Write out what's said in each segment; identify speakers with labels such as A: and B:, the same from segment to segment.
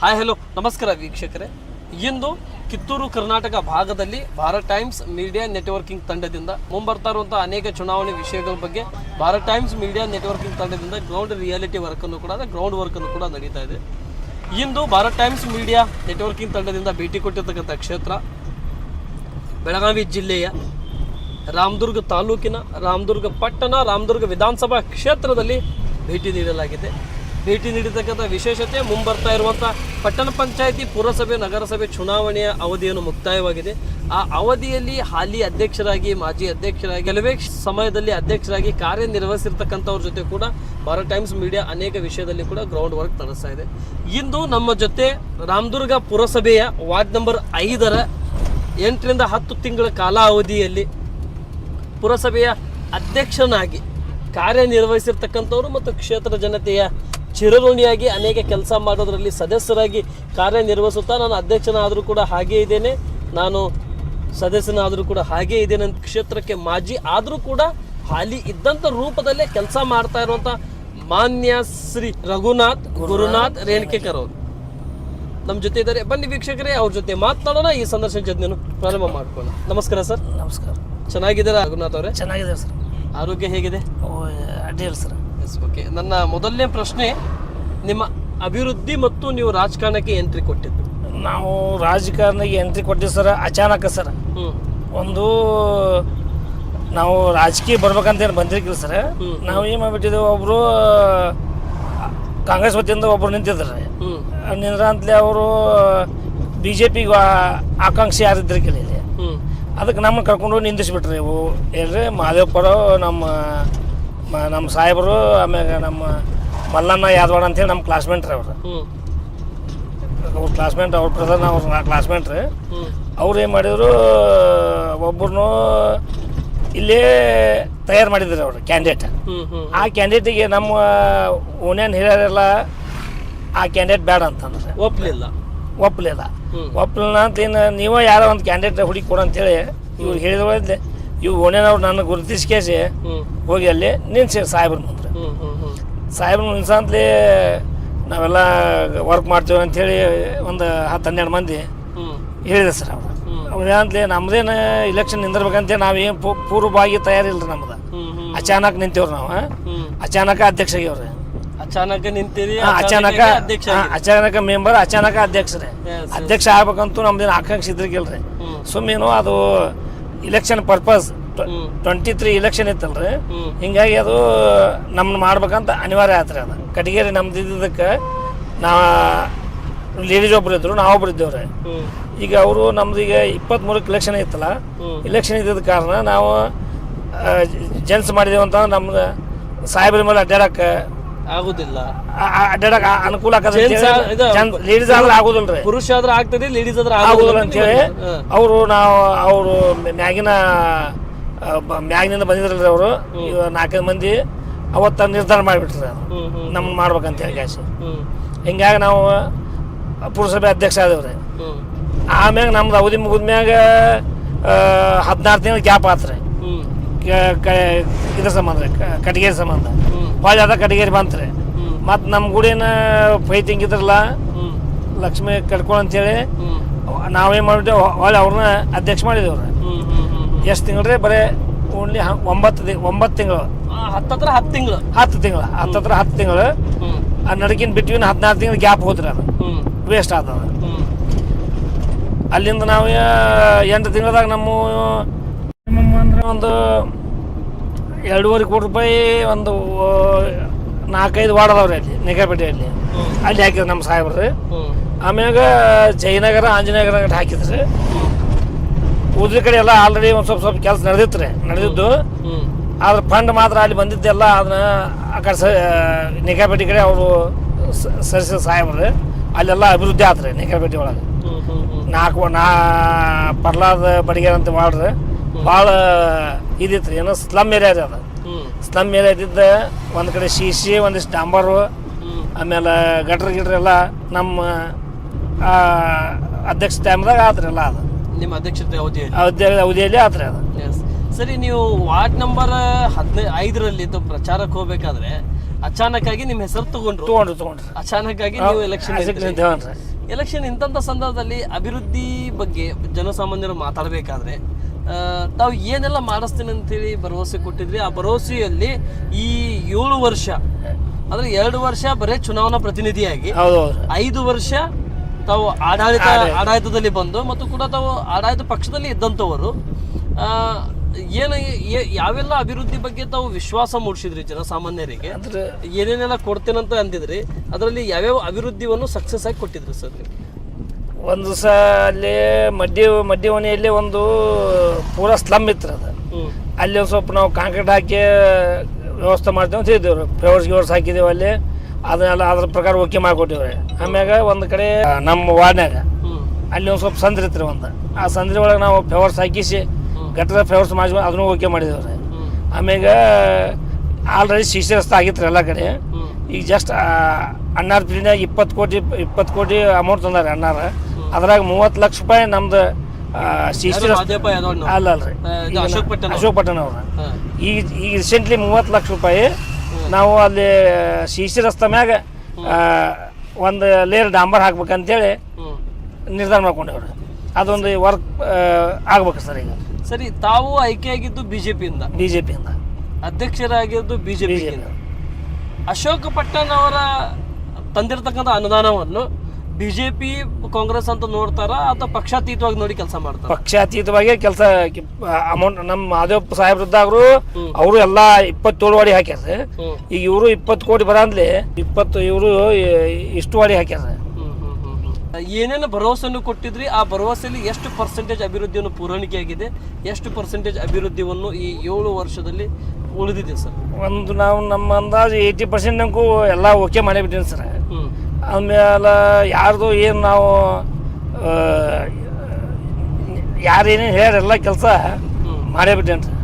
A: Hi hello ನಮಸ್ಕಾರ ವೀಕ್ಷಕರೇ. ಇಂದು ಕಿತ್ತೂರು ಕರ್ನಾಟಕ ಭಾಗದಲ್ಲಿ ಭಾರತ್ ಟೈಮ್ಸ್ ಮೀಡಿಯಾ ನೆಟ್ವರ್ಕಿಂಗ್ ತಂಡದಿಂದ ಮುಂಬರ್ತಾ ಇರುವಂತಹ ಅನೇಕ ಚುನಾವಣೆ ವಿಷಯಗಳ ಬಗ್ಗೆ ಭಾರತ್ ಟೈಮ್ಸ್ ಮೀಡಿಯಾ ನೆಟ್ವರ್ಕಿಂಗ್ ತಂಡದಿಂದ ಗ್ರೌಂಡ್ ರಿಯಾಲಿಟಿ ವರ್ಕ್ ಅನ್ನು ಕೂಡ ಗ್ರೌಂಡ್ ವರ್ಕ್ ಅನ್ನು ಕೂಡ ನಡೀತಾ ಇದೆ. ಇಂದು ಭಾರತ್ ಟೈಮ್ಸ್ ಮೀಡಿಯಾ ನೆಟ್ವರ್ಕಿಂಗ್ ತಂಡದಿಂದ ಭೇಟಿ ಕೊಟ್ಟಿರ್ತಕ್ಕಂಥ ಕ್ಷೇತ್ರ ಬೆಳಗಾವಿ ಜಿಲ್ಲೆಯ ರಾಮದುರ್ಗ ತಾಲೂಕಿನ ರಾಮದುರ್ಗ ಪಟ್ಟಣ, ರಾಮದುರ್ಗ ವಿಧಾನಸಭಾ ಕ್ಷೇತ್ರದಲ್ಲಿ ಭೇಟಿ ನೀಡಲಾಗಿದೆ. ಭೇಟಿ ನೀಡಿರ್ತಕ್ಕಂಥ ವಿಶೇಷತೆ, ಮುಂಬರ್ತಾ ಇರುವಂಥ ಪಟ್ಟಣ ಪಂಚಾಯಿತಿ, ಪುರಸಭೆ, ನಗರಸಭೆ ಚುನಾವಣೆಯ ಅವಧಿಯನ್ನು ಮುಕ್ತಾಯವಾಗಿದೆ. ಆ ಅವಧಿಯಲ್ಲಿ ಹಾಲಿ ಅಧ್ಯಕ್ಷರಾಗಿ, ಮಾಜಿ ಅಧ್ಯಕ್ಷರಾಗಿ, ಕೆಲವೇ ಸಮಯದಲ್ಲಿ ಅಧ್ಯಕ್ಷರಾಗಿ ಕಾರ್ಯನಿರ್ವಹಿಸಿರ್ತಕ್ಕಂಥವ್ರ ಜೊತೆ ಕೂಡ ಭಾರತ್ ಟೈಮ್ಸ್ ಮೀಡಿಯಾ ಅನೇಕ ವಿಷಯದಲ್ಲಿ ಕೂಡ ಗ್ರೌಂಡ್ ವರ್ಕ್ ನಡೆಸ್ತಾ ಇದೆ. ಇಂದು ನಮ್ಮ ಜೊತೆ ರಾಮದುರ್ಗ ಪುರಸಭೆಯ ವಾರ್ಡ್ ನಂಬರ್ ಐದರ ಎಂಟರಿಂದ ಹತ್ತು ತಿಂಗಳ ಕಾಲಾವಧಿಯಲ್ಲಿ ಪುರಸಭೆಯ ಅಧ್ಯಕ್ಷನಾಗಿ ಕಾರ್ಯನಿರ್ವಹಿಸಿರ್ತಕ್ಕಂಥವ್ರು ಮತ್ತು ಕ್ಷೇತ್ರ ಜನತೆಯ ಚಿರಋಣಿಯಾಗಿ ಅನೇಕ ಕೆಲಸ ಮಾಡೋದರಲ್ಲಿ ಸದಸ್ಯರಾಗಿ ಕಾರ್ಯನಿರ್ವಹಿಸುತ್ತಾ ನಾನು ಅಧ್ಯಕ್ಷನಾದರೂ ಕೂಡ ಹಾಗೇ ಇದ್ದೇನೆ. ನಾನು ಸದಸ್ಯನಾದರೂ ಕೂಡ ಹಾಗೇ ಇದ್ದೇನೆ ಕ್ಷೇತ್ರಕ್ಕೆ ಮಾಜಿ ಆದರೂ ಕೂಡ ಹಾಲಿ ಇದ್ದಂಥ ರೂಪದಲ್ಲೇ ಕೆಲಸ ಮಾಡ್ತಾ ಇರುವಂಥ ಮಾನ್ಯ ಶ್ರೀ ರಘುನಾಥ್ ಗುರುನಾಥ್ ರೇಣಕೇಕರ್ ಅವರು. ನಮ್ಮ ಜೊತೆ ಇದ್ದಾರೆ. ಬನ್ನಿ ವೀಕ್ಷಕರೇ ಅವ್ರ ಜೊತೆ ಮಾತನಾಡೋಣ. ಈ ಸಂದರ್ಶನ ಜೊತೆ ಪ್ರಾರಂಭ ಮಾಡ್ಕೊಳ್ಳೋಣ. ನಮಸ್ಕಾರ ಸರ್.
B: ನಮಸ್ಕಾರ.
A: ಚೆನ್ನಾಗಿದ್ದೀರಾ ರಘುನಾಥ್ ಅವರೇ?
B: ಚೆನ್ನಾಗಿದ್ದಾರೆ ಸರ್.
A: ಆರೋಗ್ಯ ಹೇಗಿದೆ?
B: ಓ ಅಡ್ಡಿಲ್ಲ ಸರ್.
A: ಎಸ್ ಓಕೆ ನನ್ನ ಮೊದಲನೇ ಪ್ರಶ್ನೆ ನಿಮ್ಮ ಅಭಿವೃದ್ಧಿ ಮತ್ತು ನೀವು ರಾಜಕಾರಣಕ್ಕೆ ಎಂಟ್ರಿ ಕೊಟ್ಟಿದ್ದು.
B: ನಾವು ರಾಜಕಾರಣಕ್ಕೆ ಎಂಟ್ರಿ ಕೊಟ್ಟಿದ್ದು ಸರ್ ಅಚಾನಕ ಸರ್.
A: ಹ್ಮ್.
B: ಒಂದು ನಾವು ರಾಜಕೀಯ ಬರ್ಬೇಕಂತ ಏನು ಬಂದಿರ್ಕಿಲ್ಲ ಸರ್ ನಾವು ಏನು ಮಾಡ್ಬಿಟ್ಟಿದ್ದೇವೆ ಒಬ್ಬರು ಕಾಂಗ್ರೆಸ್ ವತಿಯಿಂದ ಒಬ್ಬರು ನಿಂತಿದ್ದಾರೆ.
A: ಹ್ಮ್.
B: ನಿಂದ್ರ ಅಂತಲೇ ಅವರು ಬಿ ಜೆ ಪಿಗೆ ಆಕಾಂಕ್ಷಿ ಯಾರಿದ್ರಿಕಿಲ್ಲ ಇಲ್ಲಿ.
A: ಹ್ಮ್.
B: ಅದಕ್ಕೆ ನಮ್ಮನ್ನು ಕರ್ಕೊಂಡು ನಿಂದಿಸ್ಬಿಟ್ರಿ ಇವು ಏನ್ರಿ ಮಾದೇವಪುರ ನಮ್ಮ ಮ- ನಮ್ಮ ಸಾಹೇಬರು ಆಮ್ಯಾಗ ನಮ್ಮ ಮಲ್ಲಣ್ಣ ಯಾದವಾಡ ಅಂತೇಳಿ ನಮ್ಮ ಕ್ಲಾಸ್ಮೇಟ್ ರೀ ಅವ್ರು. ಅವ್ರ ಕ್ಲಾಸ್ಮೇಟ್ ಅವ್ರ ಪ್ರಧಾನ ಅವ್ರ ಕ್ಲಾಸ್ಮೇಟ್ ರೀ. ಅವ್ರು ಏನು ಮಾಡಿದ್ರು ಒಬ್ಬರನ್ನು ಇಲ್ಲೇ ತಯಾರು ಮಾಡಿದ್ರು ಅವರು ಕ್ಯಾಂಡಿಡೇಟ್ ಆ ಕ್ಯಾಂಡಿಡೇಟಿಗೆ ನಮ್ಮ ಓನೇನು ಹಿರಿಯರೆಲ್ಲ ಆ ಕ್ಯಾಂಡಿಡೇಟ್ ಬೇಡ ಅಂತಂದ್ರೆ
A: ಒಪ್ಲಿಲ್ಲ.
B: ಒಪ್ಪಲಿಲ್ಲ
A: ಹ್ಮ್.
B: ಒಪ್ಪಲಿಲ್ಲ ಅಂತ ಏನು ನೀವೇ ಯಾರೋ ಒಂದು ಕ್ಯಾಂಡಿಡೇಟ್ ಹುಡುಕಿ ಕೊಡು ಅಂತೇಳಿ ಇವ್ರು ಹೇಳಿದ್ರೆ ಇವು ಓಣೇನವ್ರು ನನ್ನ ಗುರುತಿಸ್ಕೇಸಿ
A: ಕೇಸಿ
B: ಹೋಗಿ ಅಲ್ಲಿ ನಿನ್ಸಿ ಸಾಹೇಬ್ರ ಮುಂದೆ. ಸಾಹೇಬ್ರ ನಿಲ್ಸಂತಲೇ ನಾವೆಲ್ಲ ವರ್ಕ್ ಮಾಡ್ತೀವಿ ಅಂಥೇಳಿ ಒಂದು ಹತ್ತು ಹನ್ನೆರಡು ಮಂದಿ ಹೇಳಿದೆ ಸರ್ ಅವ್ರು. ಅವ್ರು ನಮ್ದೇನ ನಮ್ದೇನು ಇಲೆಕ್ಷನ್ ನಿಂದಿರ್ಬೇಕಂತೇಳಿ ನಾವೇನು ಪೂರ್ವಭಾಗಿ ತಯಾರಿ ರೀ ನಮ್ದು ಅಚಾನಕ್ ನಿಂತೀವ್ರಿ ನಾವು ಅಚಾನಕ ಅಧ್ಯಕ್ಷ ಆಗ್ಯವ್ರಿ
A: ಅಚಾನಕ ನಿಂತೀರಿ
B: ಅಚಾನಕ ಅಚಾನಕ ಮೆಂಬರ್ ಅಚಾನಕ
A: ಅಧ್ಯಕ್ಷ ರೀ.
B: ಅಧ್ಯಕ್ಷ ಆಗ್ಬೇಕಂತೂ ನಮ್ದೇನು ಆಕಾಂಕ್ಷೆ ಇದ್ರಿಗಿಲ್ರಿ ಸುಮ್ಮನೇನು ಅದು election purpose twenty three election ಇತ್ತಲ್ರಿ. ಹಿಂಗಾಗಿ ಅದು ನಮ್ನ ಮಾಡ್ಬೇಕಂತ ಅನಿವಾರ್ಯ ಆತ್ರಿ ಅದು. ಕಟಗೇರಿ ನಮ್ದು ಇದ್ದಿದ್ದಕ್ಕೆ ನಾ ಲೇಡೀಸ್ ಒಬ್ರು ಇದ್ರು ನಾವೊಬ್ರು ಇದ್ದೇವ್ರಿ. ಈಗ ಅವರು ನಮ್ದು ಈಗ ಇಪ್ಪತ್ತ್ಮೂರಕ್ಕೆ ಇಲೆಕ್ಷನ್
A: ಇತ್ತಲ್ಲ
B: ಇಲೆಕ್ಷನ್ ಇದ್ದಿದ್ದ ಕಾರಣ ನಾವು ಜೆಂಟ್ಸ್ ಮಾಡಿದೇವಂತ ನಮ್ದು ಸಾಹೇಬ್ರ ಮೇಲೆ ಅಡ್ಡಾಡಕ್ಕೆ
A: ಆಗುದಿಲ್ಲ.
B: ಅಡ್ಡಾಡಕ್ಕೆ ಅನುಕೂಲ ಲೇಡೀಸ್ ಆದ್ರೆ ಆಗೋದಿಲ್ಲ ರೀ
A: ಪುರುಷ ಆದ್ರೆ ಆಗ್ತದೆ ಲೇಡೀಸ್ ಆದ್ರೆ
B: ಆಗೋದಿಲ್ಲ ಅಂತೇಳಿ ಅವರು ನಾವು ಅವರು ಮ್ಯಾಗಿನ ಮ್ಯಾಗಿನಿಂದ ಬಂದಿದ್ರಲ್ರಿ ಅವರು. ನಾಲ್ಕೈದು ಮಂದಿ ಅವತ್ತ ನಿರ್ಧಾರ ಮಾಡಿಬಿಟ್ರಿ ನಮ್ ಮಾಡ್ಬೇಕಂತ ಹೇಳಿ ಕ್ಯಾಶ್ ಹಿಂಗಾಗಿ ನಾವು ಪುರಸಭೆ ಅಧ್ಯಕ್ಷ ಆದೇವ್ರಿ. ಆಮ್ಯಾಗ ನಮ್ದು ಅವಧಿ ಮುಗಿದ್ಮ್ಯಾಗ ಹದಿನಾರು ತಿಂಗಳು ಗ್ಯಾಪ್ ಆತ್ರಿ. ಇದ್ರ ಸಂಬಂಧ ಕಟ್ಟಿಗೆ ಸಂಬಂಧ. ಹೊಳ್ಳಿ ಅದ ಕಟಗೇರಿ ಬಂತ್ರಿ. ಮತ್ತು ನಮ್ಮ ಗುಡಿನ ಫೈಟಿಂಗ್ ಇದ್ರಲ್ಲ
A: ಹ್ಮ್.
B: ಲಕ್ಷ್ಮಿ ಕಟ್ಕೊಂಡು ಅಂತೇಳಿ
A: ನಾವೇ
B: ನಾವೇನು ಮಾಡಿಬಿಟ್ಟೆವು ಹೊಳ್ಳಿ ಅವ್ರನ್ನ ಅಧ್ಯಕ್ಷ ಮಾಡಿದೇವ್ರ. ಎಷ್ಟು ತಿಂಗಳು ರೀ ಬರೀ ಓನ್ಲಿ ಒಂಬತ್ತು ಒಂಬತ್ತು ತಿಂಗಳು.
A: ಹತ್ತತ್ರ ಹತ್ತು ತಿಂಗಳು.
B: ಹತ್ತು ತಿಂಗಳು ಹತ್ತತ್ರ ಹತ್ತು ತಿಂಗಳು. ಆ ನಡಕಿನ ಬಿಟ್ವೀನ್ ಹದಿನಾರು ತಿಂಗಳು ಗ್ಯಾಪ್ ಹೋದ್ರಿ ಅದು. ವೇಸ್ಟ್ ಆತದ ಅಲ್ಲಿಂದ ನಾವು ಎಂಟು ತಿಂಗಳದಾಗ ನಮ್ಮ ಅಂದ್ರೆ ಒಂದು ಎರಡೂವರೆ ಕೋಟಿ ರೂಪಾಯಿ ಒಂದು ನಾಲ್ಕೈದು ವಾರ್ಡ್ ಅದಾವ್ರಿ ಅಲ್ಲಿ ನಿಗಾಪೇಟೆಯಲ್ಲಿ ಅಲ್ಲಿ ಹಾಕಿದ್ರು ನಮ್ಮ ಸಾಹೇಬ್ರಿ. ಆಮ್ಯಾಗ ಜಯನಗರ ಆಂಜನೇಯನಗರ ಅಂತ ಹಾಕಿದ್ರಿ. ಉದ್ರಿ ಕಡೆ ಎಲ್ಲ ಆಲ್ರೆಡಿ ಒಂದು ಸ್ವಲ್ಪ ಸ್ವಲ್ಪ ಕೆಲಸ ನಡೆದಿತ್ತು ರೀ ನಡೆದಿದ್ದು. ಆದ್ರೆ ಫಂಡ್ ಮಾತ್ರ ಅಲ್ಲಿ ಬಂದಿದ್ದೆಲ್ಲ ಅದನ್ನ ಆ ಕಡೆ ಸ ನಿಗಾಪೇಟೆ ಕಡೆ ಅವರು ಸರಿಸಿದ ಸಾಹೇಬ್ರು. ಅಲ್ಲೆಲ್ಲ ಅಭಿವೃದ್ಧಿ ಆತ್ರಿ ನಿಗಾಪೇಟೆ ಒಳಗೆ. ನಾಲ್ಕು ನಾ ಪರ್ಲಾದ ಬಡಿಗೆರ್ ಅಂತ ಮಾಡ್ರಿ. ಭಾಳ ಇದಿತ್ತು ಏನೋ ಸ್ಲಮ್ ಏರಿಯಾ ರೀ ಅದು. ಸ್ಲಮ್ ಏರಿಯಾ ಇದ್ದಿದ್ದ ಒಂದು ಕಡೆ ಶೀಶಿ ಒಂದಿಷ್ಟು ಡಾಂಬರು ಆಮೇಲೆ ಗಟ್ರ ಗಿಟ್ರ ಎಲ್ಲ ನಮ್ಮ ಅಧ್ಯಕ್ಷ ಟೈಮ್ದಾಗ ಆತ್ರಿ ಎಲ್ಲ ಅದು.
A: ನಿಮ್ಮ ಅಧ್ಯಕ್ಷತೆ ಅವಧಿಯಲ್ಲಿ?
B: ಅವಧಿ ಅವಧಿಯಲ್ಲಿ ಆತ್ರಿ ಅದು.
A: ಸರಿ ನೀವು ವಾರ್ಡ್ ನಂಬರ್ ಹದಿನೈದು ಐದರಲ್ಲಿ ಪ್ರಚಾರಕ್ಕೆ ಹೋಗ್ಬೇಕಾದ್ರೆ ಅಚಾನಕ್ ಆಗಿ ನಿಮ್ಮ ಹೆಸರು ತಗೊಂಡ್ರು.
B: ತಗೊಂಡ್ರು ತಗೊಂಡ್ರು.
A: ಅಚಾನಕ್ ಆಗಿ ನೀವು ಎಲೆಕ್ಷನ್ ಎಲೆಕ್ಷನ್ ಇಂಥ ಸಂದರ್ಭದಲ್ಲಿ ಅಭಿವೃದ್ಧಿ ಬಗ್ಗೆ ಜನಸಾಮಾನ್ಯರು ಮಾತಾಡಬೇಕಾದ್ರೆ ತಾವು ಏನೆಲ್ಲ ಮಾಡಿಸ್ತೀನಿ ಅಂತೇಳಿ ಭರವಸೆ ಕೊಟ್ಟಿದ್ರಿ ಆ ಭರವಸೆಯಲ್ಲಿ ಈ ಏಳು ವರ್ಷ ಅಂದ್ರೆ ಎರಡು ವರ್ಷ ಬರೇ ಚುನಾವಣಾ ಪ್ರತಿನಿಧಿಯಾಗಿ ಐದು ವರ್ಷ ತಾವು ಆಡಳಿತ ಆಡಳಿತದಲ್ಲಿ ಬಂದು ಮತ್ತು ಕೂಡ ತಾವು ಆಡಳಿತ ಪಕ್ಷದಲ್ಲಿ ಇದ್ದಂಥವರು ಆ, ಏನ ಯಾವೆಲ್ಲ ಅಭಿವೃದ್ಧಿ ಬಗ್ಗೆ ತಾವು ವಿಶ್ವಾಸ ಮೂಡಿಸಿದ್ರಿ ಜನಸಾಮಾನ್ಯರಿಗೆ?
B: ಸಾಮಾನ್ಯರಿಗೆ
A: ಏನೇನೆಲ್ಲ ಕೊಡ್ತೇನಂತ ಅಂದಿದ್ರಿ ಅದರಲ್ಲಿ ಯಾವ್ಯಾವ ಅಭಿವೃದ್ಧಿಯನ್ನು ಸಕ್ಸಸ್ ಆಗಿ ಕೊಟ್ಟಿದ್ರಿ ಸರ್ ನೀವು?
B: ಒಂದು ದಿವಸ ಅಲ್ಲಿ ಮಡ್ಡಿ ಮಡ್ಡಿ ಮನೆಯಲ್ಲಿ ಒಂದು ಪೂರಾ ಸ್ಲಮ್ ಇತ್ತು ಅದು. ಅಲ್ಲಿ ಒಂದು ಸ್ವಲ್ಪ ನಾವು ಕಾಂಕ್ರೀಟ್ ಹಾಕಿ ವ್ಯವಸ್ಥೆ ಮಾಡ್ತೇವೆ ಅಂತ ಇದ್ದೇವ್ರಿ ಫ್ಲವರ್ಸ್ ಗಿವರ್ಸ್ ಹಾಕಿದ್ದೇವೆ ಅಲ್ಲಿ. ಅದನ್ನೆಲ್ಲ ಅದ್ರ ಪ್ರಕಾರ ಓಕೆ ಮಾಡಿಕೊಟ್ಟಿವ್ರಿ. ಆಮ್ಯಾಗ ಒಂದು ಕಡೆ ನಮ್ಮ ವಾರ್ಡ್ನಾಗ ಅಲ್ಲಿ ಒಂದು ಸ್ವಲ್ಪ ಸಂದ್ರಿ ಇತ್ತು ಒಂದು. ಆ ಸಂದ್ರಿ ಒಳಗೆ ನಾವು ಫ್ಲವರ್ಸ್ ಹಾಕಿಸಿ ಗಟ್ಟದ ಫ್ಲವರ್ಸ್ ಮಾಡಿ ಅದನ್ನು ಓಕೆ ಮಾಡಿದೇವ್ರಿ ಆಮ್ಯಾಗ ಆಲ್ರೆಡಿ ಶಿಶಿ ರಸ್ತೆ ಆಗಿತ್ತು ಎಲ್ಲ ಕಡೆ. ಈಗ ಜಸ್ಟ್ ಅಣ್ಣಾರ್ ಪಿಡಿನಾಗ ಇಪ್ಪತ್ತು ಕೋಟಿ ಇಪ್ಪತ್ತು ಕೋಟಿ ಅಮೌಂಟ್ ತಂದಾರೆ ಅಣ್ಣಾರ. ಅದ್ರಾಗ ಮೂವತ್ತು ಲಕ್ಷ ರೂಪಾಯಿ ನಮ್ದು
A: ಸಿ
B: ರಸ್ತೆ ಅಲ್ಲ ಅಲ್ರಿ
A: ಅಶೋಕ್ ಪಟ್ಟಣ
B: ಅಶೋಕ್ ಪಟ್ಟಣ ಅವ್ರ. ಈಗ ಈಗ ರೀಸೆಂಟ್ಲಿ ಮೂವತ್ತು ಲಕ್ಷ ರೂಪಾಯಿ ನಾವು ಅಲ್ಲಿ ಸಿ ರಸ್ತೆ ಮ್ಯಾಗ ಒಂದು ಲೇರ್ ಡಾಂಬರ್ ಹಾಕ್ಬೇಕಂತೇಳಿ ನಿರ್ಧಾರ ಮಾಡ್ಕೊಂಡೇವ್ರಿ. ಅದೊಂದು ವರ್ಕ್ ಆಗ್ಬೇಕು ಸರ್ ಈಗ.
A: ಸರಿ ತಾವು ಆಯ್ಕೆಯಾಗಿದ್ದು ಬಿಜೆಪಿಯಿಂದ.
B: ಬಿ ಜೆ ಪಿಯಿಂದ
A: ಅಧ್ಯಕ್ಷರಾಗಿದ್ದು ಬಿಜೆಪಿಯಿಂದ.
B: ಬಿಜೆಪಿ
A: ಅಶೋಕ್ ಪಟ್ಟಣ್ ಅವರ ತಂದಿರತಕ್ಕಂಥ ಅನುದಾನವನ್ನು ಬಿಜೆಪಿ ಕಾಂಗ್ರೆಸ್ ಅಂತ ನೋಡ್ತಾರ ಅಥವಾ ಪಕ್ಷಾತೀತವಾಗಿ ನೋಡಿ ಕೆಲಸ ಮಾಡ್ತಾರ?
B: ಪಕ್ಷಾತೀತವಾಗಿ ಕೆಲಸ ಅಮೌಂಟ್ ನಮ್ಮ ಮಾದೇವಪ್ಪ ಸಾಹೇಬ್ರದ್ದಾದ್ರು ಅವರು ಎಲ್ಲಾ ಇಪ್ಪತ್ತೇಳು ವಾಡಿ ಹಾಕ್ಯಾರ. ಈಗ ಇವರು ಇಪ್ಪತ್ತು ಕೋಟಿ ಬರಂದ್ಲಿ ಇಪ್ಪತ್ತು ಇವರು ಇಷ್ಟು ವಾಡಿ ಹಾಕ್ಯಾರ.
A: ಏನೇನು ಭರವಸೆಯನ್ನು ಕೊಟ್ಟಿದ್ರಿ ಆ ಭರವಸೆಯಲ್ಲಿ ಎಷ್ಟು ಪರ್ಸೆಂಟೇಜ್ ಅಭಿವೃದ್ಧಿಯನ್ನು ಪೂರೈಕೆ ಆಗಿದೆ ಎಷ್ಟು ಪರ್ಸೆಂಟೇಜ್ ಅಭಿವೃದ್ಧಿಯನ್ನು ಈ ಏಳು ವರ್ಷದಲ್ಲಿ ಉಳಿದಿದೆ ಸರ್?
B: ಒಂದು ನಾವು ನಮ್ಮ ಅಂದಾಜು ಏಯ್ಟಿ ಪರ್ಸೆಂಟ್ ನಂಗೂ ಎಲ್ಲ ಓಕೆ ಮಾಡಿಬಿಟ್ಟಿನಿ ಸರ್. ಆಮೇಲೆ ಯಾರ್ದು ಏನು ನಾವು ಯಾರೇನೇನು ಹೇಳ್ಯಾರ ಎಲ್ಲ ಕೆಲಸ ಮಾಡೇಬಿಟ್ಟೇನು ರೀ.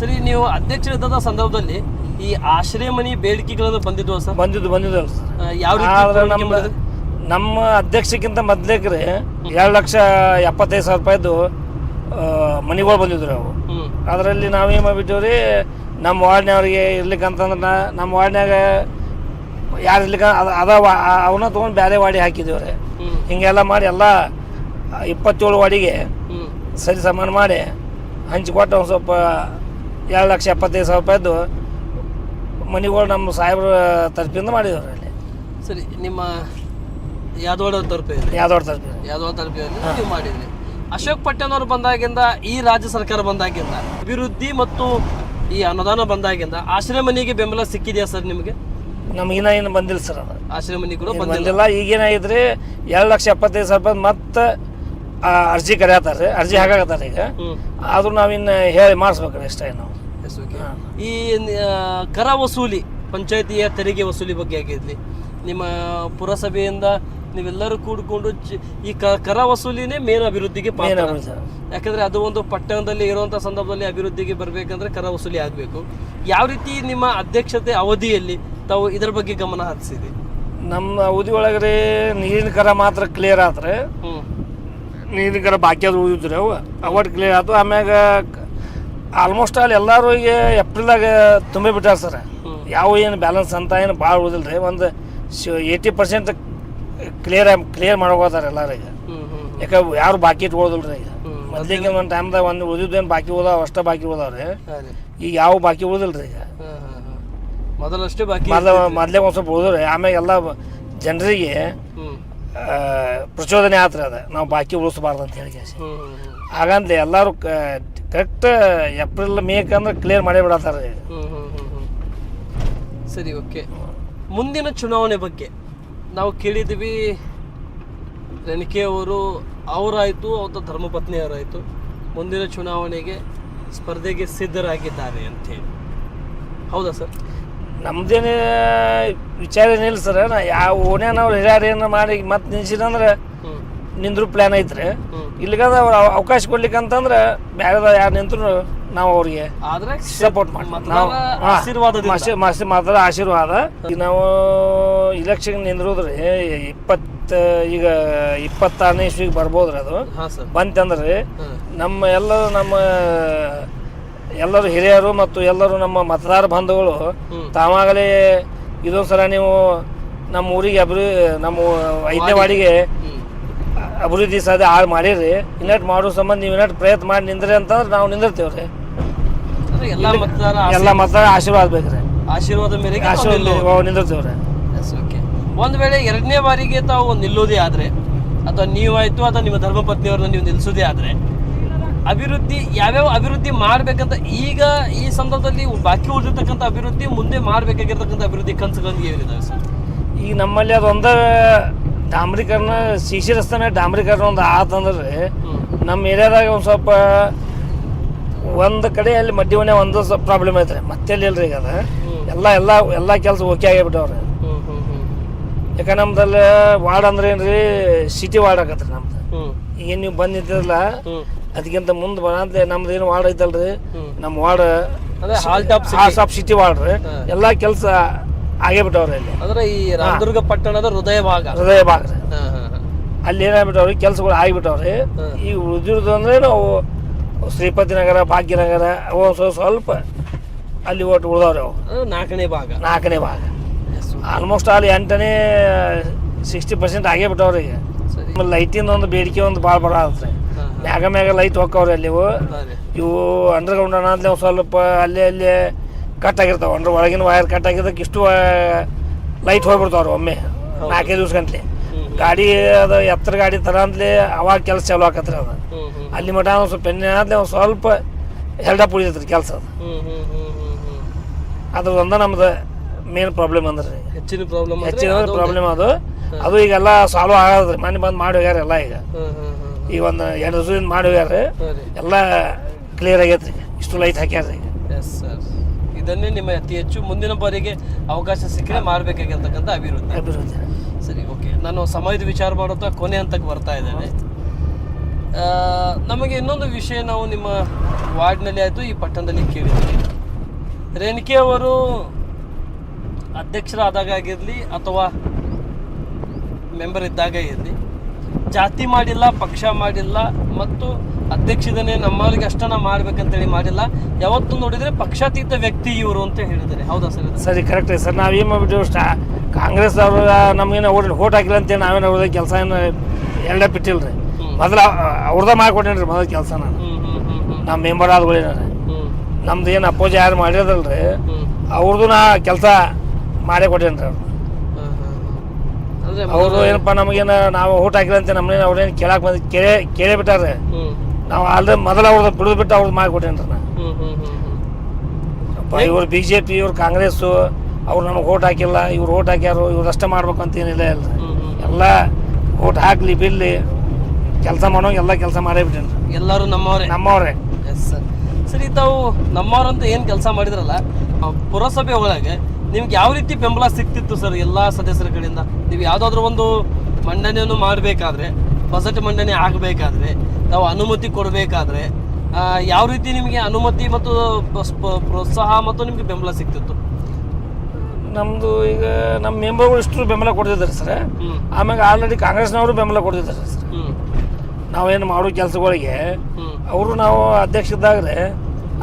A: ಸರಿ ನೀವು ಅಧ್ಯಕ್ಷರಿದ್ದ ಸಂದರ್ಭದಲ್ಲಿ ಈ ಆಶ್ರಯ ಮನೆ ಬೇಡಿಕೆಗಳನ್ನು ಬಂದಿದ್ವು ಸರ್?
B: ಬಂದಿದ್ದು
A: ಬಂದಿದ್ದು ಯಾವ ರೀತಿ
B: ಆದ್ರೆ ನಮ್ಮ? ನಮ್ಮ ಅಧ್ಯಕ್ಷಕ್ಕಿಂತ ಮೊದ್ಲೇಕ್ರಿ ಎರಡು ಲಕ್ಷ ಎಪ್ಪತ್ತೈದು ಸಾವಿರ ರೂಪಾಯಿದು ಮನೆಗಳು ಬಂದಿದ್ರು ಅವು. ಅದರಲ್ಲಿ ನಾವೇನು ಮಾಡಿಬಿಟ್ಟಿವ್ರಿ ನಮ್ಮ ವಾರ್ಡ್ನವ್ರಿಗೆ ಇರ್ಲಿಕ್ಕಂತಂದ್ರೆ ನಮ್ಮ ವಾರ್ಡ್ನ್ಯಾಗ ಯಾರು ಇರ್ಲಿಕ್ಕ ಅದ ಅದ ಅವನ್ನ ತೊಗೊಂಡು ಬೇರೆ ವಾಡಿ ಹಾಕಿದ್ದೀವಿ
A: ರೀ
B: ಹಿಂಗೆಲ್ಲ ಮಾಡಿ ಎಲ್ಲ ಇಪ್ಪತ್ತೇಳು ವಾಡಿಗೆ ಸರಿ ಸಮಾನ ಮಾಡಿ ಹಂಚಿಕೊಟ್ಟು ಒಂದು ಸ್ವಲ್ಪ ಎರಡು ಲಕ್ಷ ಎಪ್ಪತ್ತೈದು ಸಾವಿರ ರೂಪಾಯಿದ್ದು ಮನೆಗಳು ನಮ್ಮ ಸಾಹೇಬ್ರ ತರಪಿಂದ ಮಾಡಿದವ್ರಿ ಅಲ್ಲಿ.
A: ಸರಿ ನಿಮ್ಮ ಯಾದವಾಡ ತರಪೆಯಲ್ಲಿ?
B: ಯಾದವಾಡ ತರಪಿ
A: ಯಾದವಾಡ ತರಪೆಯಲ್ಲಿ ನೀವು ಮಾಡಿದ್ರಿ. ಅಶೋಕ್ ಪಟ್ಟಣವ್ರು ಬಂದಾಗಿಂದ ಈ ರಾಜ್ಯ ಸರ್ಕಾರ ಬಂದಾಗಿಂದ ಅಭಿವೃದ್ಧಿ ಮತ್ತು ಈ ಅನುದಾನ ಬಂದಾಗಿಂದ ಆಶ್ರಯ ಮನೆಗೆ ಬೆಂಬಲ ಸಿಕ್ಕಿದೆಯಾ ಸರ್ ನಿಮಗೆ?
B: ನಮಗಿನ ಏನು ಬಂದಿಲ್ಲ ಸರ್ ಅದು.
A: ಆಶ್ರಯ ಮನೆ ಕೂಡ
B: ಏನ್
A: ಬಂದಿಲ್ಲ.
B: ಬಂದಿಲ್ಲ. ಈಗೇನಾಗಿದ್ರಿ ಎರಡು ಲಕ್ಷ ಎಪ್ಪತ್ತೈದು ಸಾವಿರ ರೂಪಾಯಿ ಮತ್ತೆ ಅರ್ಜಿ ಕರೆಯತ್ತಾರ್ರಿ ಅರ್ಜಿ ಹಾಕಾಕತ್ತಾರ ಈಗ.
A: ಹ್ಮ್.
B: ಆದ್ರೂ ನಾವಿನ್ನು ಹೇಳಿ ಮಾಡಿಸ್ಬೇಕ್ರಿ ಇಷ್ಟ ನಾವು.
A: Yes, okay. ಈ ಕರ ವಸೂಲಿ ಪಂಚಾಯತಿಯ ತೆರಿಗೆ ವಸೂಲಿ ಬಗ್ಗೆ ಆಗಿರಲಿ ನಿಮ್ಮ ಪುರಸಭೆಯಿಂದ ನೀವೆಲ್ಲರೂ ಕೂಡಿಕೊಂಡು ಈ ಕರ ವಸೂಲಿನೇ ಮೇನ್ ಅಭಿವೃದ್ಧಿಗೆ ಪಾತ್ರ. ಯಾಕಂದ್ರೆ ಅದು ಒಂದು ಪಟ್ಟಣದಲ್ಲಿ ಇರುವಂತ ಸಂದರ್ಭದಲ್ಲಿ ಅಭಿವೃದ್ಧಿಗೆ ಬರಬೇಕಂದ್ರೆ ಕರ ವಸೂಲಿ ಆಗಬೇಕು. ಯಾವ ರೀತಿ ನಿಮ್ಮ ಅಧ್ಯಕ್ಷತೆ ಅವಧಿಯಲ್ಲಿ ತಾವು ಇದರ ಬಗ್ಗೆ ಗಮನ ಹರಿಸಿದೆ
B: ನಮ್ಮ ಅವಧಿ ಒಳಗಡೆ ನೀರಿನ ಕರ ಮಾತ್ರ ಕ್ಲಿಯರ್
A: ಆದ್ರೆ
B: ನೀರಿನ ಕರ ಬಾಕಿ ಆದ್ರೂ ಉಳಿದ್ರಿ ಅವು ಅವಾರ್ಡ್ ಕ್ಲಿಯರ್ ಆಯ್ತು. ಆಮ್ಯಾಗ ಆಲ್ಮೋಸ್ಟ್ ಆಲ್ ಎಲ್ಲರೂ ಈಗ ಏಪ್ರಿಲ್ದಾಗ ತುಂಬಿ ಬಿಟ್ಟಾರ ಸರ್. ಯಾವ ಏನು ಬ್ಯಾಲೆನ್ಸ್ ಅಂತ ಏನು ಭಾಳ ಉಳಿದಿಲ್ಲ ರೀ ಒಂದು ಏಯ್ಟಿ ಪರ್ಸೆಂಟ್ ಕ್ಲಿಯರ್ ಕ್ಲಿಯರ್ ಮಾಡ್ಕೋತಾರೆ ಎಲ್ಲಾರು ಈಗ.
A: ಹ್ಮ್ ಹ್ಮ್
B: ಯಾಕೆ ಯಾರು ಬಾಕಿ ಇಟ್ಕೊಳ್ಳೋದಿಲ್ಲ ರೀ ಈಗ ಮೊದ್ಲಿಗೆ ಒಂದು ಟೈಮ್ದಾಗ ಒಂದು ಉಳಿದಿದ್ದೇನು ಬಾಕಿ ಉಳಿದಾವ ಅಷ್ಟೇ ಬಾಕಿ ಉಳಿದಾವ್ರಿ
A: ರೀ.
B: ಈಗ ಯಾವ ಬಾಕಿ ಉಳಿದಿಲ್ಲ ರೀ ಈಗ.
A: ಮೊದಲಷ್ಟೇ ಬಾಕಿ
B: ಮೊದಲ ಮೊದಲೇ ಒಂದು ಸ್ವಲ್ಪ ಉಳಿದ್ರಿ. ಆಮೇಲೆ ಎಲ್ಲ ಜನರಿಗೆ ಪ್ರಚೋದನೆ ಆತ್ರಿ ಅದ. ನಾವು ಬಾಕಿ ಉಳಿಸ್ಬಾರ್ದು ಅಂತ ಹೇಳಿ ಹಾಗಂತ ಎಲ್ಲರೂ ಕರೆಕ್ಟ್ ಏಪ್ರಿಲ್ ಮೇಕ್ ಅಂದ್ರೆ ಕ್ಲಿಯರ್ ಮಾಡೇ ಬಿಡತ್ತಾರ.
A: ಸರಿ ಓಕೆ ಮುಂದಿನ ಚುನಾವಣೆ ಬಗ್ಗೆ. ನಾವು ಕೇಳಿದ್ವಿ ರೆಣಿಕೆ ಅವರು ಅವರಾಯಿತು ಅವರ ಧರ್ಮಪತ್ನಿಯವರಾಯಿತು ಮುಂದಿನ ಚುನಾವಣೆಗೆ ಸ್ಪರ್ಧೆಗೆ ಸಿದ್ಧರಾಗಿದ್ದಾರೆ ಅಂತೇಳಿ. ಹೌದಾ ಸರ್?
B: ನಮ್ದೇನೇ ವಿಚಾರ ಏನಿಲ್ಲ ಸರ್. ನಾ ಯಾವ ಓಣ್ಯಾನವ್ರು ಹಿರಿಯರು ಏನು ಮಾಡಿ ಮತ್ತೆ ನಿಲ್ಸಿದಂದ್ರೆ ನಿಂದ್ರು ಪ್ಲ್ಯಾನ್ ಐತ್ರಿ.
A: ಇಲ್ಲಿಗ
B: ಇಲ್ಲಿಗಂದ್ರೆ ಅವ್ರ ಅವ- ಕೊಡ್ಲಿಕ್ಕೆ ಅಂತಂದ್ರೆ ಬೇರೆದ ಯಾರು ನಿಂತರು ನಾವು ಅವ್ರಿಗೆ
A: ಆದರೆ
B: ಸಪೋರ್ಟ್ ಮಾಡಿ
A: ನಾವು ಆಶೀರ್ವಾದದಿಂದ.
B: ಮಾತ್ರ ಆಶೀರ್ವಾದ. ನಾವು ಇಲೆಕ್ಷನ್ ನಿಂದ್ರದ್ರಿ ಇಪ್ಪತ್ತು ಈಗ ಇಪ್ಪತ್ತಾರನೇ ಇಸ್ವಿಗೆ ಬರ್ಬೋದ್ರಿ ಅದು. ಬಂತಂದ್ರಿ ನಮ್ಮ ಎಲ್ಲರೂ ನಮ್ಮ ಎಲ್ಲರೂ ಹಿರಿಯರು ಮತ್ತು ಎಲ್ಲರೂ ನಮ್ಮ ಮತದಾರ ಬಂಧುಗಳು ತಾವಾಗಲೇ ಇದೊಂದ್ಸಲ ನೀವು ನಮ್ಮ ಊರಿಗೆ ಅಭಿವೃದ್ಧಿ ನಮ್ಮ ಐದನೇ ವಾರ್ಡಿಗೆ ಅಭಿವೃದ್ಧಿ ಸಾಧ್ಯ ಹಾಳು ಮಾಡಿರಿ. ಇನ್ನಟ್ ಮಾಡೋ ಸಂಬಂಧ ನೀವು ಇನ್ನಟ್ ಪ್ರಯತ್ನ ಮಾಡಿ ನಿಂದ್ರಿ ಅಂತಂದ್ರೆ ನಾವು ನಿಂದಿರ್ತೇವೆ ರೀ
A: ಅಂದ್ರೆ ಎಲ್ಲಾ ಮತದಾರ
B: ಎಲ್ಲ ಮತದಾರ ಆಶೀರ್ವಾದ ಬೇಕ್ರಿ.
A: ಆಶೀರ್ವಾದ ಮೇರೆಗೆ ತಾವು
B: ಆಶೀರ್ವಾದ
A: ನಿಲ್ಲುವುದು.
B: ನಿಂದಿರ್ತೇವೆ ರೀ
A: Yes, okay. ಒಂದ್ ವೇಳೆ ಎರಡನೇ ಬಾರಿಗೆ ತಾವು ನಿಲ್ಲೋದೇ ಆದ್ರೆ ಅಥವಾ ನೀವಾಯ್ತು ಅಥವಾ ನಿಮ್ಮ ಧರ್ಮಪತ್ನಿಯವ್ರನ್ನ ನೀವು ನಿಲ್ಲಿಸೋದೇ ಆದ್ರೆ ಅಭಿವೃದ್ಧಿ ಯಾವ್ಯಾವ ಅಭಿವೃದ್ಧಿ ಮಾಡ್ಬೇಕಂತ ಈಗ ಈ ಸಂದರ್ಭದಲ್ಲಿ ಬಾಕಿ ಉಳಿದಿರ್ತಕ್ಕಂಥ ಅಭಿವೃದ್ಧಿ ಮುಂದೆ ಮಾಡ್ಬೇಕಾಗಿರ್ತಕ್ಕಂಥ ಅಭಿವೃದ್ಧಿ ಕನಸುಗಳನ್ನ ಏನಿದಾವೆ ಸರ್?
B: ಈಗ ನಮ್ಮಲ್ಲಿ ಅದೊಂದ ಡಾಂಬರೀಕರಣ ಸಿ ಸಿ ರಸ್ತೆನ ಡಾಂಬರೀಕರಣ ಒಂದು ಆತಂದ್ರೆ ನಮ್ಮ ಏರಿಯಾದಾಗ ಒಂದು ಸ್ವಲ್ಪ ಒಂದು ಕಡೆ ಅಲ್ಲಿ ಮಡ್ಡಿ ಮನೆ ಒಂದು ಸ್ವಲ್ಪ ಪ್ರಾಬ್ಲಮ್ ಐತ್ರಿ. ಮತ್ತೆ ಇಲ್ರಿ ಈಗ ಅದ. ಎಲ್ಲ ಎಲ್ಲ ಎಲ್ಲ ಕೆಲಸ ಓಕೆ ಆಗಿಬಿಟ್ಟವ್ರಿ. ಯಾಕೆ ನಮ್ದಲ್ಲಿ ವಾರ್ಡ್ ಅಂದ್ರೆ ಏನ್ರಿ ಸಿಟಿ ವಾರ್ಡ್ ಆಗತ್ರಿ ನಮ್ದು.
A: ಏನು
B: ಈಗ ನೀವು ಬಂದಿದ್ದಿರಲ್ಲ ನಿಂತಿರಲ್ಲ ಅದಕ್ಕಿಂತ ಮುಂದೆ ಬರಂತ ನಮ್ದು ಏನು ವಾರ್ಡ್ ಐತಲ್ರಿ ನಮ್ಮ ward
A: hall top
B: city ward ರೀ. ಎಲ್ಲ ಕೆಲಸ ಆಗೇ ಬಿಟ್ಟವ್ರಿ ಅಲ್ಲಿ
A: ಅಂದ್ರೆ ಈ ರಾಮದುರ್ಗ ಪಟ್ಟಣದ ಹೃದಯ ಭಾಗ
B: ಹೃದಯ ಭಾಗ ಅಲ್ಲಿ ಏನಾಗ್ಬಿಟ್ಟವ್ರಿ ಕೆಲಸಗಳು ಆಗಿಬಿಟ್ಟವ್ರಿ.
A: ಈ
B: ಈಗ ಉಳಿದಿರೋದು ಅಂದ್ರೆ ನಾವು ಶ್ರೀಪತಿ ನಗರ ಭಾಗ್ಯನಗರ ಅವು ಸ್ವಲ್ಪ ಸ್ವಲ್ಪ ಅಲ್ಲಿ ಒಟ್ಟು ಉಳಿದವ್ರಿ ಅವು
A: ನಾಲ್ಕನೇ ಭಾಗ.
B: ನಾಲ್ಕನೇ ಭಾಗ. ಆಲ್ಮೋಸ್ಟ್ ಅಲ್ಲಿ ಎಂಟನೇ ಸಿಕ್ಸ್ಟಿ ಪರ್ಸೆಂಟ್ ಆಗೇ ಬಿಟ್ಟವ್ರಿ ಈಗ ಲೈಟಿಂದ ಒಂದು ಬೇಡಿಕೆ ಒಂದು ಭಾಳ ಬಡ
A: ಆಗುತ್ತೆ
B: ಮ್ಯಾಗ ಮ್ಯಾಗ ಲೈಟ್ ಹೋಕ್ಕವ್ರಿ ಅಲ್ಲಿ ಇವು ಅಂಡರ್ಗ್ರೌಂಡ್ ಅನ್ನೋದ್ಲೆ ಸ್ವಲ್ಪ ಅಲ್ಲೇ ಅಲ್ಲೇ ಕಟ್ ಆಗಿರ್ತಾವೆ ಅಂದ್ರೆ ಒಳಗಿನ ವೈರ್ ಕಟ್ ಆಗಿದ್ದಕ್ಕೆ ಇಷ್ಟು ಲೈಟ್ ಹೋಗ್ಬಿಡ್ತಾವ್ರು ಒಮ್ಮೆ ನಾಲ್ಕೈದು ದಿವ್ಸ ಗಂಟ್ಲೆ. ಗಾಡಿ ಅದು ಎತ್ತರ ಗಾಡಿ ತರ ಅಂತಲೇ ಅವಾಗ ಕೆಲಸ ಚಾಲು ಆಕತ್ರಿ ಅದು. ಅಲ್ಲಿ ಮಠ ಒಂದು ಸ್ವಲ್ಪ ಎಣ್ಣೆ ಆದ್ಲೆ ಒಂದು ಸ್ವಲ್ಪ ಹೆಲ್ಡಪ್ ಉಳಿದೈತ್ರಿ ಕೆಲಸ ಅದು. ಅದ್ರ ಒಂದ ನಮ್ದು ಮೇನ್ ಪ್ರಾಬ್ಲಮ್ ಅಂದ್ರೆ.
A: ಹೆಚ್ಚಿನ ಪ್ರಾಬ್ಲಮ್
B: ಹೆಚ್ಚಿನ ಪ್ರಾಬ್ಲಮ್ ಅದು. ಅದು ಈಗೆಲ್ಲ ಸಾಲ್ವ್ ಆಗದ್ರಿ ಮನೆ ಬಂದು ಮಾಡಿ ಹೋಗ್ಯಾರ ಎಲ್ಲ ಈಗ. ಈಗ ಒಂದು ಎರಡು ದಿವಸದಿಂದ ಮಾಡಿ ಹೋಗ್ಯಾರ. ಎಲ್ಲ ಕ್ಲಿಯರ್ ಆಗೈತ್ರಿ. ಇಷ್ಟು ಲೈಟ್ ಹಾಕ್ಯಾರ ಈಗ.
A: ಎಸ್ ಸರ್ ಇದನ್ನೇ ನಿಮ್ಮ ಅತಿ ಹೆಚ್ಚು ಮುಂದಿನ ಬಾರಿಗೆ ಅವಕಾಶ ಸಿಕ್ಕರೆ ಮಾಡಬೇಕಾಗಿರ್ತಕ್ಕಂಥ ಅಭಿವೃದ್ಧಿ.
B: ಅಭಿವೃದ್ಧಿ.
A: ಸರಿ ಓಕೆ. ನಾನು ಸಮಯದ ವಿಚಾರ ಮಾಡುತ್ತಾ ಕೊನೆ ಹಂತಕ್ಕೆ ಬರ್ತಾ ಇದ್ದೇನೆ. ನಮಗೆ ಇನ್ನೊಂದು ವಿಷಯ ನಾವು ನಿಮ್ಮ ವಾರ್ಡ್ನಲ್ಲಿ ಆಯಿತು ಈ ಪಟ್ಟಣದಲ್ಲಿ ಕೇಳಿದ್ದೀವಿ ರೇಣಿಕೆ ಅವರು ಅಧ್ಯಕ್ಷರಾದಾಗಿರಲಿ ಅಥವಾ ಮೆಂಬರ್ ಇದ್ದಾಗ ಇರಲಿ ಜಾತಿ ಮಾಡಿಲ್ಲ ಪಕ್ಷ ಮಾಡಿಲ್ಲ ಮತ್ತು ಅಧ್ಯಕ್ಷದನ್ನೇ ನಮ್ಮವ್ರಿಗೆ ಅಷ್ಟನ್ನ ಮಾಡ್ಬೇಕಂತೇಳಿ ಮಾಡಿಲ್ಲ. ಯಾವತ್ತು ನೋಡಿದ್ರೆ ಪಕ್ಷಾತೀತ ವ್ಯಕ್ತಿ ಇವರು ಅಂತ ಹೇಳಿದ್ದಾರೆ. ಹೌದಾ ಸರ್?
B: ಸರಿ ಕರೆಕ್ಟ್ ಸರ್. ನಾವೇನು ಏನು ಮಾಡ್ಬಿಟ್ಟಿವಿ ಸ್ಟಾ ಕಾಂಗ್ರೆಸ್ ಅವರು ನಮಗೇನು ಓಟ್ ಓಟ್ ಹಾಕಿಲ್ಲ ಅಂತೇಳಿ ನಾವೇನು ಅವ್ರದ್ದು ಕೆಲಸ ಏನು ಎಲ್ಲ ಬಿಟ್ಟಿಲ್ಲ ರೀ. ಮೊದಲು ಅವ್ರದ್ದು ಮಾಡ್ಕೊಟ್ಟೇನಿ ರೀ ಮೊದಲು ಕೆಲಸ ನಾನು. ನಮ್ಮ ಮೆಂಬರ್ ಆದ್ಗಳೇನ
A: ಏನಾರ
B: ನಮ್ದು ಏನು ಅಪೋಸ್ ಯಾರು
A: ಮಾಡಿರೋದಲ್ರಿ
B: ಅವ್ರದ್ದು ನಾ ಕೆಲಸ ಮಾಡೇ ಕೊಟ್ಟೇನಿ ರೀ ಅವ್ರು ಅವರು ಏನಪ್ಪ ನಮಗೇನು ನಾವು ಓಟ್ ಹಾಕಿಲ್ಲ ಅಂತ ನಮ್ಮನೇನು ಅವ್ರೇನು ಕೇಳಕ್ಕೆ ಬಂದು ಕೇಳೇ ಕೇಳೇ ಬಿಟ್ಟಾರೆ ನಾವು ಆಲ್ರೆಡಿ ಮೊದಲ ಅವ್ರದ್ದು ಬಿಡಿದು ಬಿಟ್ಟು ಅವ್ರದ್ದು ಮಾಡಿಕೊಟ್ಟೇನ್ರಿ ನಾನು.
A: ಹ್ಮ್ ಹ್ಮ್ ಹ್ಮ್ ಹ್ಮ್.
B: ಅಪ್ಪ ಇವ್ರು ಬಿ ಜೆ ಪಿ ಇವ್ರು ಕಾಂಗ್ರೆಸ್ಸು ಅವ್ರು ನಮಗೆ ಓಟ್ ಹಾಕಿಲ್ಲ ಇವ್ರು ಓಟ್ ಹಾಕ್ಯಾರು ಇವ್ರು ಅಷ್ಟೇ ಮಾಡ್ಬೇಕು ಅಂತ ಏನಿಲ್ಲ ಇಲ್ಲ ಎಲ್ಲ ಓಟ್ ಹಾಕ್ಲಿ ಬಿಡ್ಲಿ ಕೆಲಸ ಮಾಡೋ ಎಲ್ಲ ಕೆಲಸ ಮಾಡೇ ಬಿಟ್ಟೇನ್ರಿ.
A: ಎಲ್ಲರೂ ನಮ್ಮವರೇ.
B: ನಮ್ಮವ್ರೆ.
A: ಎಸ್ ಸರ್ ಸರಿ ತಾವು ನಮ್ಮವ್ರಂತ ಏನು ಕೆಲಸ ಮಾಡಿದ್ರಲ್ಲ ಆ ಪುರಸಭೆ ಒಳಗೆ ನಿಮ್ಗೆ ಯಾವ ರೀತಿ ಬೆಂಬಲ ಸಿಕ್ತಿತ್ತು ಸರ್ ಎಲ್ಲ ಸದಸ್ಯರ ಕಡೆಯಿಂದ? ನೀವು ಯಾವುದಾದ್ರೂ ಒಂದು ಮಂಡನೆಯನ್ನು ಮಾಡಬೇಕಾದ್ರೆ ಬಜೆಟ್ ಮಂಡನೆ ಆಗಬೇಕಾದ್ರೆ ತಾವು ಅನುಮತಿ ಕೊಡಬೇಕಾದ್ರೆ ಯಾವ ರೀತಿ ನಿಮಗೆ ಅನುಮತಿ ಮತ್ತು ಪ್ರೋತ್ಸಾಹ ಮತ್ತು ನಿಮಗೆ ಬೆಂಬಲ ಸಿಗ್ತಿತ್ತು?
B: ನಮ್ಮದು ಈಗ ನಮ್ಮ ಮೆಂಬರ್ಗಳು ಇಷ್ಟು ಬೆಂಬಲ ಕೊಡ್ತಿದ್ದಾರೆ ಸರ್. ಆಮ್ಯಾಗ ಆಲ್ರೆಡಿ ಕಾಂಗ್ರೆಸ್ನವರು ಬೆಂಬಲ ಕೊಡ್ತಿದ್ದಾರೆ ಸರ್. ನಾವೇನು ಮಾಡೋ ಕೆಲಸಗಳಿಗೆ ಅವರು ನಾವು ಅಧ್ಯಕ್ಷ ಇದ್ದಾಗ್ರೆ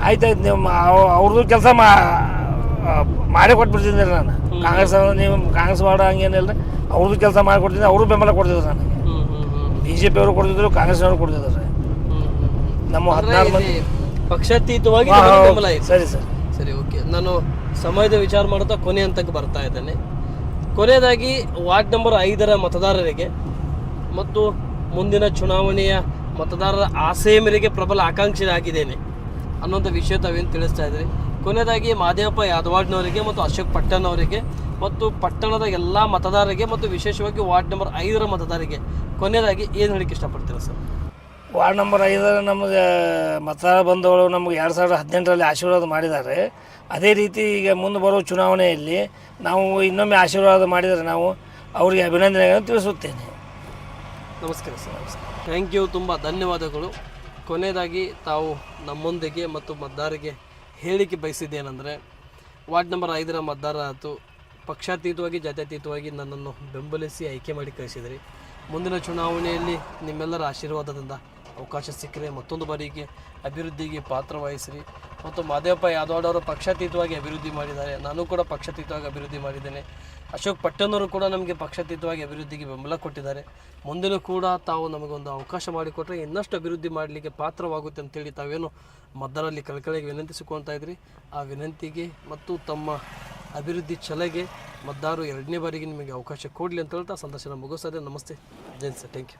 B: ಆಯ್ತಾಯ್ತು ನೀವು ಅವ್ರದ್ದು ಕೆಲಸ ಮಾ ಮಾಡಿ ಕೊಟ್ಬಿಡ್ತಿದ್ದೀನಿ ಕೊಟ್ಬಿಡ್ತಿದ್ದೆ ನಾನು ಕಾಂಗ್ರೆಸ್ ನೀವು ಕಾಂಗ್ರೆಸ್ ಮಾಡೋ ಹಂಗೇನಿಲ್ಲ. ಅವ್ರದ್ದು ಕೆಲಸ ಮಾಡಿ ಕೊಡ್ತೀನಿ ಅವರು ಬೆಂಬಲ ಕೊಡ್ತಿದ್ರು ನನಗೆ. ಬಿ ಜೆ ಪಿ ಅವರು ಕೊಡ್ತಿದ್ರು ಕಾಂಗ್ರೆಸ್ನವರು ಕೊಡ್ತಿದ್ದಾರೆ ನಮ್ಮ ಹದಿನಾರು ಮಂದಿ.
A: ಪಕ್ಷಾತೀತವಾಗಿ
B: ಹಾ,
A: ನಿಮಗೆ ಬೆಂಬಲ ಇದೆ.
B: ಸರಿ ಸರ್.
A: ಸರಿ ಓಕೆ. ನಾನು ಸಮಯದ ವಿಚಾರ ಮಾಡುತ್ತಾ ಕೊನೆ ಹಂತಕ್ಕೆ ಬರ್ತಾ ಇದ್ದೇನೆ. ಕೊನೆಯದಾಗಿ ವಾರ್ಡ್ ನಂಬರ್ ಐದರ ಮತದಾರರಿಗೆ ಮತ್ತು ಮುಂದಿನ ಚುನಾವಣೆಯ ಮತದಾರರ ಆಸೆಯ ಮೇರೆಗೆ ಪ್ರಬಲ ಆಕಾಂಕ್ಷಿ ಆಗಿದ್ದೇನೆ ಅನ್ನೋಂಥ ವಿಷಯ ತಾವೇನು ತಿಳಿಸ್ತಾ ಇದ್ದೀವಿ ಕೊನೆಯದಾಗಿ ಮಾದೇವಪ್ಪ ಯಾದವಾಡ್ನವರಿಗೆ ಮತ್ತು ಅಶೋಕ್ ಪಟ್ಟಣ್ ಅವರಿಗೆ ಮತ್ತು ಪಟ್ಟಣದ ಎಲ್ಲ ಮತದಾರರಿಗೆ ಮತ್ತು ವಿಶೇಷವಾಗಿ ವಾರ್ಡ್ ನಂಬರ್ ಐದರ ಮತದಾರರಿಗೆ. ಕೊನೆಯದಾಗಿ ಏನು ಹೇಳಿಕೆ ಇಷ್ಟಪಡ್ತೀರಾ ಸರ್?
B: ವಾರ್ಡ್ ನಂಬರ್ ಐದರ ನಮಗೆ ಮತದಾರ ಬಂಧುಗಳು ನಮಗೆ ಎರಡು ಸಾವಿರದ ಹದಿನೆಂಟರಲ್ಲಿ ಆಶೀರ್ವಾದ ಮಾಡಿದ್ದಾರೆ. ಅದೇ ರೀತಿ ಈಗ ಮುಂದೆ ಬರೋ ಚುನಾವಣೆಯಲ್ಲಿ ನಾವು ಇನ್ನೊಮ್ಮೆ ಆಶೀರ್ವಾದ ಮಾಡಿದರೆ ನಾವು ಅವರಿಗೆ ಅಭಿನಂದನೆಗಳನ್ನು ತಿಳಿಸುತ್ತೇನೆ.
A: ನಮಸ್ಕಾರ ಸರ್ ನಮಸ್ಕಾರ. ಥ್ಯಾಂಕ್ ಯು ತುಂಬ ಧನ್ಯವಾದಗಳು. ಕೊನೆಯದಾಗಿ ತಾವು ನಮ್ಮೊಂದಿಗೆ ಮತ್ತು ಮತದಾರರಿಗೆ ಹೇಳಿಕೆ ಬಯಸಿದ್ದೇನೆಂದರೆ ವಾರ್ಡ್ ನಂಬರ್ ಐದರ ಮತದಾರ ಆಯಿತು. ಪಕ್ಷಾತೀತವಾಗಿ, ಜಾತ್ಯತೀತವಾಗಿ ನನ್ನನ್ನು ಬೆಂಬಲಿಸಿ ಆಯ್ಕೆ ಮಾಡಿ ಕಳಿಸಿದಿರಿ. ಮುಂದಿನ ಚುನಾವಣೆಯಲ್ಲಿ ನಿಮ್ಮೆಲ್ಲರ ಆಶೀರ್ವಾದದಿಂದ ಅವಕಾಶ ಸಿಕ್ಕರೆ ಮತ್ತೊಂದು ಬಾರಿಗೆ ಅಭಿವೃದ್ಧಿಗೆ ಪಾತ್ರ ವಹಿಸಿರಿ. ಮತ್ತು ಮಾದೇವಪ್ಪ ಯಾದವಾಡ್ ಅವರು ಪಕ್ಷಾತೀತವಾಗಿ ಅಭಿವೃದ್ಧಿ ಮಾಡಿದ್ದಾರೆ. ನಾನು ಕೂಡ ಪಕ್ಷಾತೀತವಾಗಿ ಅಭಿವೃದ್ಧಿ ಮಾಡಿದ್ದೇನೆ. ಅಶೋಕ್ ಪಟ್ಟಣವರು ಕೂಡ ನಮಗೆ ಪಕ್ಷಾತೀತವಾಗಿ ಅಭಿವೃದ್ಧಿಗೆ ಬೆಂಬಲ ಕೊಟ್ಟಿದ್ದಾರೆ. ಮುಂದಿನ ಕೂಡ ತಾವು ನಮಗೊಂದು ಅವಕಾಶ ಮಾಡಿಕೊಟ್ಟರೆ ಇನ್ನಷ್ಟು ಅಭಿವೃದ್ಧಿ ಮಾಡಲಿಕ್ಕೆ ಪಾತ್ರವಾಗುತ್ತೆ ಅಂತೇಳಿ ತಾವೇನು ಮದ್ದರಲ್ಲಿ ಕಳಕಳಿಗೆ ವಿನಂತಿಸಿಕೊಳ್ತಾ ಇದ್ರಿ. ಆ ವಿನಂತಿಗೆ ಮತ್ತು ತಮ್ಮ ಅಭಿವೃದ್ಧಿ ಛಲೆಗೆ ಮದ್ದಾರು ಎರಡನೇ ಬಾರಿಗೆ ನಿಮಗೆ ಅವಕಾಶ ಕೊಡಲಿ ಅಂತ ಹೇಳ್ತಾ ಸಂದರ್ಶನ ಮುಗಿಸೋದೆ ನಮಸ್ತೆ. ಜೈನ್ ಸರ್. Thank you.